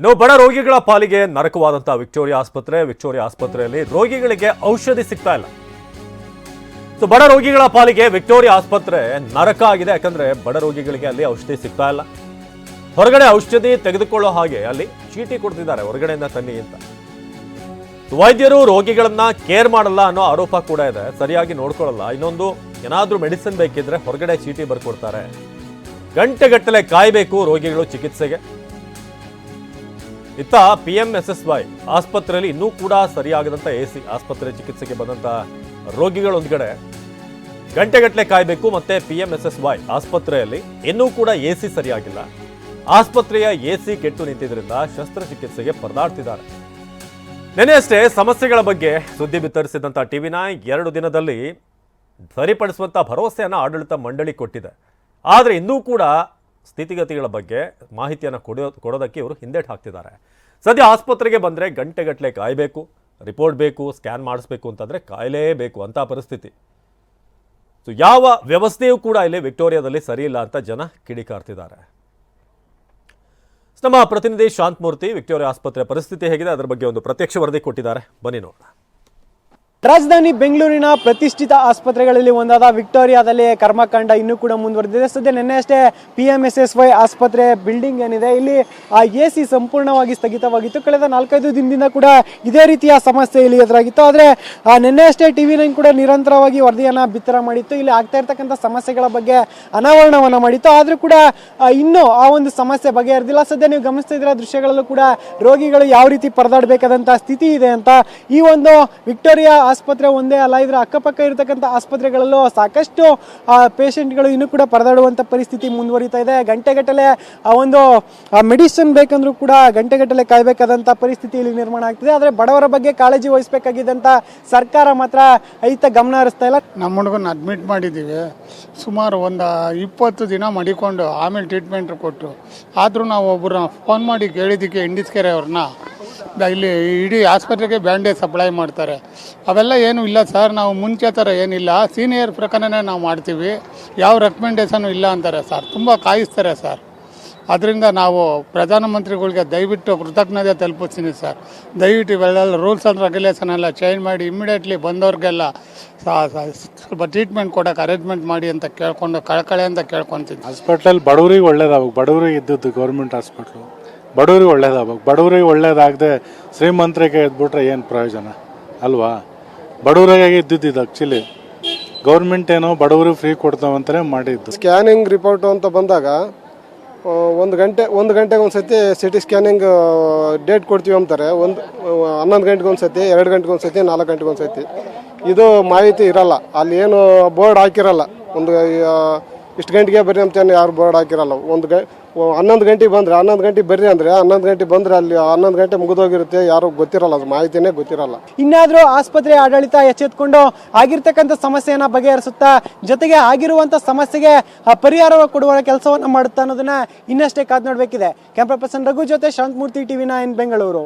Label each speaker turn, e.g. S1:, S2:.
S1: ಇನ್ನು ಬಡ ರೋಗಿಗಳ ಪಾಲಿಗೆ ನರಕವಾದಂತಹ ವಿಕ್ಟೋರಿಯಾ ಆಸ್ಪತ್ರೆ, ವಿಕ್ಟೋರಿಯಾ ಆಸ್ಪತ್ರೆಯಲ್ಲಿ ರೋಗಿಗಳಿಗೆ ಔಷಧಿ ಸಿಗ್ತಾ ಇಲ್ಲ. ಸೊ ಬಡ ರೋಗಿಗಳ ಪಾಲಿಗೆ ವಿಕ್ಟೋರಿಯಾ ಆಸ್ಪತ್ರೆ ನರಕ ಆಗಿದೆ. ಯಾಕಂದ್ರೆ ಬಡ ರೋಗಿಗಳಿಗೆ ಅಲ್ಲಿ ಔಷಧಿ ಸಿಗ್ತಾ ಇಲ್ಲ. ಹೊರಗಡೆ ಔಷಧಿ ತೆಗೆದುಕೊಳ್ಳೋ ಹಾಗೆ ಅಲ್ಲಿ ಚೀಟಿ ಕೊಡ್ತಿದ್ದಾರೆ. ಹೊರಗಡೆಯಿಂದ ತನ್ನಿ ಅಂತ. ವೈದ್ಯರು ರೋಗಿಗಳನ್ನ ಕೇರ್ ಮಾಡಲ್ಲ ಅನ್ನೋ ಆರೋಪ ಕೂಡ ಇದೆ. ಸರಿಯಾಗಿ ನೋಡ್ಕೊಳ್ಳಲ್ಲ. ಇನ್ನೊಂದು, ಏನಾದರೂ ಮೆಡಿಸಿನ್ ಬೇಕಿದ್ರೆ ಹೊರಗಡೆ ಚೀಟಿ ಬರ್ಕೊಡ್ತಾರೆ. ಗಂಟೆಗಟ್ಟಲೆ ಕಾಯಬೇಕು ರೋಗಿಗಳು ಚಿಕಿತ್ಸೆಗೆ. ಇತ್ತ P M S S Y ಆಸ್ಪತ್ರೆಯಲ್ಲಿ ಇನ್ನೂ ಕೂಡ ಸರಿಯಾಗದಂತ ಎ ಸಿ ಆಸ್ಪತ್ರೆ ಚಿಕಿತ್ಸೆಗೆ ಬಂದಂತ ರೋಗಿಗಳೊಂದ್ಗಡೆ ಗಂಟೆಗಟ್ಟಲೆ ಕಾಯಬೇಕು ಮತ್ತೆ P M S S Y ಆಸ್ಪತ್ರೆಯಲ್ಲಿ ಇನ್ನೂ ಕೂಡ ಎ ಸಿ ಸರಿಯಾಗಿಲ್ಲ. ಆಸ್ಪತ್ರೆಯ ಎ ಸಿ ಕೆಟ್ಟು ನಿಂತಿದ್ದರಿಂದ ಶಸ್ತ್ರಚಿಕಿತ್ಸೆಗೆ ಪರದಾಡ್ತಿದ್ದಾರೆ. ನೆನೆಯಷ್ಟೇ ಸಮಸ್ಯೆಗಳ ಬಗ್ಗೆ ಸುದ್ದಿ ಬಿತ್ತರಿಸಿದಂಥ ಟಿವಿ ನೈನ್ ಎರಡು ದಿನದಲ್ಲಿ ಸರಿಪಡಿಸುವಂಥ ಭರವಸೆಯನ್ನು ಆಡಳಿತ ಮಂಡಳಿ ಕೊಟ್ಟಿದೆ. ಆದರೆ ಇನ್ನೂ ಕೂಡ ಸ್ಥಿತಿಗತಿಗಳ ಬಗ್ಗೆ ಮಾಹಿತಿಯನ್ನು ಕೊಡೋ, ಕೊಡೋದಕ್ಕೆ ಇವರು ಹಿಂದೇಟು ಹಾಕ್ತಿದ್ದಾರೆ. ಸದ್ಯ ಆಸ್ಪತ್ರೆಗೆ ಬಂದರೆ ಗಂಟೆಗಟ್ಟಲೆ ಕಾಯಬೇಕು, ರಿಪೋರ್ಟ್ ಬೇಕು, ಸ್ಕ್ಯಾನ್ ಮಾಡಿಸ್ಬೇಕು ಅಂತಂದರೆ ಕಾಯಲೇಬೇಕು ಅಂತ ಪರಿಸ್ಥಿತಿ. ಸೊ ಯಾವ ವ್ಯವಸ್ಥೆಯೂ ಕೂಡ ಇಲ್ಲಿ ವಿಕ್ಟೋರಿಯಾದಲ್ಲಿ ಸರಿಯಿಲ್ಲ ಅಂತ ಜನ ಕಿಡಿಕಾರ್ತಿದ್ದಾರೆ. ನಮ್ಮ ಪ್ರತಿನಿಧಿ ಶಾಂತಮೂರ್ತಿ ವಿಕ್ಟೋರಿಯಾ ಆಸ್ಪತ್ರೆ ಪರಿಸ್ಥಿತಿ ಹೇಗಿದೆ? ಅದರ ಬಗ್ಗೆ ಒಂದು ಪ್ರತ್ಯಕ್ಷ ವರದಿ ಕೊಟ್ಟಿದ್ದಾರೆ. ಬನ್ನಿ ನೋಡೋಣ.
S2: ರಾಜಧಾನಿ ಬೆಂಗಳೂರಿನ ಪ್ರತಿಷ್ಠಿತ ಆಸ್ಪತ್ರೆಗಳಲ್ಲಿ ಒಂದಾದ ವಿಕ್ಟೋರಿಯಾದಲ್ಲಿ ಕರ್ಮಕಾಂಡ ಇನ್ನೂ ಕೂಡ ಮುಂದುವರೆದಿದೆ. ಸದ್ಯ ನಿನ್ನೆ ಅಷ್ಟೇ P M S S Y ಆಸ್ಪತ್ರೆ ಬಿಲ್ಡಿಂಗ್ ಏನಿದೆ, ಇಲ್ಲಿ ಆ ಎ ಸಿ ಸಂಪೂರ್ಣವಾಗಿ ಸ್ಥಗಿತವಾಗಿತ್ತು. ಕಳೆದ ನಾಲ್ಕೈದು ದಿನದಿಂದ ಕೂಡ ಇದೇ ರೀತಿಯ ಸಮಸ್ಯೆ ಇಲ್ಲಿ ಎದುರಾಗಿತ್ತು. ಆದರೆ ನಿನ್ನೆ ಅಷ್ಟೇ ಟಿ ವಿ ಕೂಡ ನಿರಂತರವಾಗಿ ವರದಿಯನ್ನು ಬಿತ್ತರ ಮಾಡಿತ್ತು. ಇಲ್ಲಿ ಆಗ್ತಾ ಇರ್ತಕ್ಕಂಥ ಸಮಸ್ಯೆಗಳ ಬಗ್ಗೆ ಅನಾವರಣವನ್ನು ಮಾಡಿತ್ತು. ಆದರೂ ಕೂಡ ಇನ್ನೂ ಆ ಒಂದು ಸಮಸ್ಯೆ ಬಗೆಹರಿದಿಲ್ಲ. ಸದ್ಯ ನೀವು ಗಮನಿಸ್ತಾ ದೃಶ್ಯಗಳಲ್ಲೂ ಕೂಡ ರೋಗಿಗಳು ಯಾವ ರೀತಿ ಪರದಾಡಬೇಕಾದಂಥ ಸ್ಥಿತಿ ಇದೆ ಅಂತ. ಈ ಒಂದು ವಿಕ್ಟೋರಿಯಾ ಆಸ್ಪತ್ರೆ ಒಂದೇ ಅಲ್ಲ, ಇದರ ಅಕ್ಕಪಕ್ಕ ಇರತಕ್ಕಂಥ ಆಸ್ಪತ್ರೆಗಳಲ್ಲೂ ಸಾಕಷ್ಟು ಪೇಷೆಂಟ್ಗಳು ಇನ್ನೂ ಕೂಡ ಪರದಾಡುವಂಥ ಪರಿಸ್ಥಿತಿ ಮುಂದುವರಿತಾ ಇದೆ. ಗಂಟೆಗಟ್ಟಲೆ, ಆ, ಒಂದು ಮೆಡಿಸಿನ್ ಬೇಕಂದ್ರೂ ಕೂಡ ಗಂಟೆಗಟ್ಟಲೆ ಕಾಯಬೇಕಾದಂಥ ಪರಿಸ್ಥಿತಿ ಇಲ್ಲಿ ನಿರ್ಮಾಣ ಆಗ್ತಿದೆ. ಆದರೆ ಬಡವರ ಬಗ್ಗೆ ಕಾಳಜಿ ವಹಿಸಬೇಕಾಗಿದ್ದಂಥ ಸರ್ಕಾರ ಮಾತ್ರ ಐತ ಗಮನ ಹರಿಸ್ತಾ ಇಲ್ಲ.
S3: ನಮ್ಮ ಹುಡುಗನ ಅಡ್ಮಿಟ್ ಮಾಡಿದ್ದೀವಿ. ಸುಮಾರು ಒಂದು ಇಪ್ಪತ್ತು ದಿನ ಮಡಿಕೊಂಡು ಆಮೇಲೆ ಟ್ರೀಟ್ಮೆಂಟ್ ಕೊಟ್ಟು, ಆದರೂ ನಾವು ಒಬ್ಬರನ್ನ ಫೋನ್ ಮಾಡಿ ಕೇಳಿದ್ದಕ್ಕೆ ಇಂಡಿಸ್ಕೆರೆ ಅವ್ರನ್ನ ಇಲ್ಲಿ ಇಡೀ ಆಸ್ಪತ್ರೆಗೆ ಬ್ಯಾಂಡೇಜ್ ಸಪ್ಲೈ ಮಾಡ್ತಾರೆ. ಅವೆಲ್ಲ ಏನೂ ಇಲ್ಲ ಸರ್, ನಾವು ಮುಂಚೆ ಥರ ಏನಿಲ್ಲ. ಸೀನಿಯರ್ ಪ್ರಕಾರನೇ ನಾವು ಮಾಡ್ತೀವಿ. ಯಾವ ರೆಕಮೆಂಡೇಶನು ಇಲ್ಲ ಅಂತಾರೆ ಸರ್. ತುಂಬ ಕಾಯಿಸ್ತಾರೆ ಸರ್. ಅದರಿಂದ ನಾವು ಪ್ರಧಾನಮಂತ್ರಿಗಳಿಗೆ ದಯವಿಟ್ಟು ಕೃತಜ್ಞತೆ ತಲುಪಿಸ್ತೀನಿ ಸರ್. ದಯವಿಟ್ಟು ಇವೆಲ್ಲ ರೂಲ್ಸ್ ಆ್ಯಂಡ್ ರೆಗ್ಯುಲೇಷನ್ ಎಲ್ಲ ಚೇಂಜ್ ಮಾಡಿ ಇಮಿಡಿಯೇಟ್ಲಿ ಬಂದವ್ರಿಗೆಲ್ಲ ಸ್ವಲ್ಪ ಟ್ರೀಟ್ಮೆಂಟ್ ಕೊಡೋಕೆ ಅರೇಂಜ್ಮೆಂಟ್ ಮಾಡಿ ಅಂತ ಕೇಳ್ಕೊಂಡು, ಕಳಕಳೆ ಅಂತ ಕೇಳ್ಕೊತೀನಿ.
S4: ಹಾಸ್ಪಿಟ್ಲಲ್ಲಿ ಬಡವ್ರಿಗೆ ಒಳ್ಳೇದಾಗ ಬಡವ್ರಿಗೆ ಇದ್ದದ್ದು ಗೌರ್ಮೆಂಟ್ ಹಾಸ್ಪಿಟ್ಲು ಬಡವ್ರಿಗೆ ಒಳ್ಳೇದಾಗಬೇಕು ಬಡವ್ರಿಗೆ ಒಳ್ಳೇದಾಗದೆ ಶ್ರೀಮಂತರಿಗೆ ಇದ್ಬಿಟ್ರೆ ಏನು ಪ್ರಯೋಜನ? ಅಲ್ವಾ? ಬಡವರಿಗೆ ಇದ್ದಿದ್ದು ಇದು ಆ್ಯಕ್ಚುಲಿ ಗೌರ್ಮೆಂಟ್ ಏನೋ ಬಡವ್ರಿಗೆ ಫ್ರೀ ಕೊಡ್ತಾವಂತಲೇ ಮಾಡಿದ್ದು.
S5: ಸ್ಕ್ಯಾನಿಂಗ್ ರಿಪೋರ್ಟು ಅಂತ ಬಂದಾಗ ಒಂದು ಗಂಟೆ, ಒಂದು ಗಂಟೆಗೆ ಒಂದು ಸತಿ ಸಿ ಟಿ ಸ್ಕ್ಯಾನಿಂಗ್ ಡೇಟ್ ಕೊಡ್ತೀವಿ ಅಂತಾರೆ. ಒಂದು ಹನ್ನೊಂದು ಗಂಟೆಗೆ ಒಂದು ಸತಿ ಎರಡು ಗಂಟೆಗೆ ಒಂದು ಸತಿ ನಾಲ್ಕು ಗಂಟೆಗೆ ಒಂದು ಸತಿ ಇದು ಮಾಹಿತಿ ಇರಲ್ಲ. ಅಲ್ಲಿ ಏನು ಬೋರ್ಡ್ ಹಾಕಿರಲ್ಲ. ಒಂದು ಇಷ್ಟು ಗಂಟೆಗೆ ಬರ್ರಿ ಅಂತ ಯಾರು ಬೋರ್ಡ್ ಹಾಕಿರಲ್ಲ. ಒಂದು ಗ ಹನ್ನೊಂದು ಗಂಟೆಗೆ ಬಂದರೆ, ಹನ್ನೊಂದು ಗಂಟೆಗೆ ಬರ್ರಿ ಅಂದರೆ, ಹನ್ನೊಂದು ಗಂಟೆಗೆ ಬಂದರೆ ಅಲ್ಲಿ ಹನ್ನೊಂದು ಗಂಟೆ ಮುಗಿದೋಗಿರುತ್ತೆ, ಯಾರು ಗೊತ್ತಿರಲ್ಲ, ಅದು ಮಾಹಿತಿನೇ ಗೊತ್ತಿರಲ್ಲ.
S2: ಇನ್ನಾದರೂ ಆಸ್ಪತ್ರೆ ಆಡಳಿತ ಎಚ್ಚೆತ್ಕೊಂಡು ಆಗಿರ್ತಕ್ಕಂಥ ಸಮಸ್ಯೆಯನ್ನು ಬಗೆಹರಿಸುತ್ತಾ, ಜೊತೆಗೆ ಆಗಿರುವಂಥ ಸಮಸ್ಯೆಗೆ ಪರಿಹಾರ ಕೊಡುವ ಕೆಲಸವನ್ನು ಮಾಡುತ್ತಾ ಅನ್ನೋದನ್ನು ಇನ್ನಷ್ಟೇ ಕಾದು ನೋಡಬೇಕಿದೆ. ಕ್ಯಾಮ್ರಾ ಪರ್ಸನ್ ರಘು ಜೊತೆ ಶಾಂತಮೂರ್ತಿ ಟಿವಿ ಇನ್ ಬೆಂಗಳೂರು.